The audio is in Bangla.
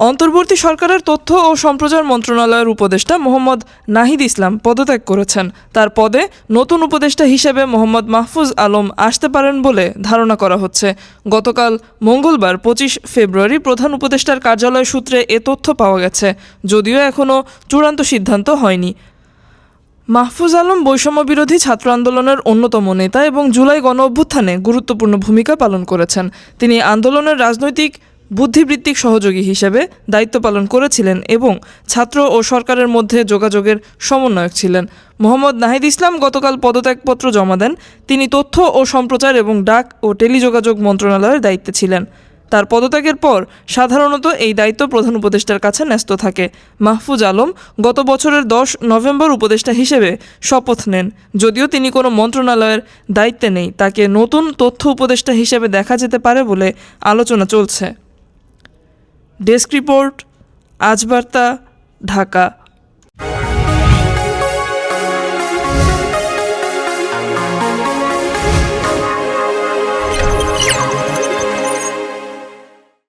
অন্তর্বর্তী সরকারের তথ্য ও সম্প্রচার মন্ত্রণালয়ের উপদেষ্টা মোহাম্মদ নাহিদ ইসলাম পদত্যাগ করেছেন। তার পদে নতুন উপদেষ্টা হিসেবে মোহাম্মদ মাহফুজ আলম আসতে পারেন বলে ধারণা করা হচ্ছে। গতকাল মঙ্গলবার পঁচিশ ফেব্রুয়ারি প্রধান উপদেষ্টার কার্যালয় সূত্রে এ তথ্য পাওয়া গেছে, যদিও এখনও চূড়ান্ত সিদ্ধান্ত হয়নি। মাহফুজ আলম বৈষম্য বিরোধী ছাত্র আন্দোলনের অন্যতম নেতা এবং জুলাই গণ অভ্যুত্থানে গুরুত্বপূর্ণ ভূমিকা পালন করেছেন। তিনি আন্দোলনের রাজনৈতিক বুদ্ধিবৃত্তিক সহযোগী হিসেবে দায়িত্ব পালন করেছিলেন এবং ছাত্র ও সরকারের মধ্যে যোগাযোগের সমন্বয়ক ছিলেন। মোহাম্মদ নাহিদ ইসলাম গতকাল পদত্যাগপত্র জমা দেন। তিনি তথ্য ও সম্প্রচার এবং ডাক ও টেলিযোগাযোগ মন্ত্রণালয়ের দায়িত্বে ছিলেন। তার পদত্যাগের পর সাধারণত এই দায়িত্ব প্রধান উপদেষ্টার কাছে ন্যস্ত থাকে। মাহফুজ আলম গত বছরের দশ নভেম্বর উপদেষ্টা হিসেবে শপথ নেন। যদিও তিনি কোনো মন্ত্রণালয়ের দায়িত্বে নেই, তাকে নতুন তথ্য উপদেষ্টা হিসেবে দেখা যেতে পারে বলে আলোচনা চলছে। Desk report Ajbarta Dhaka.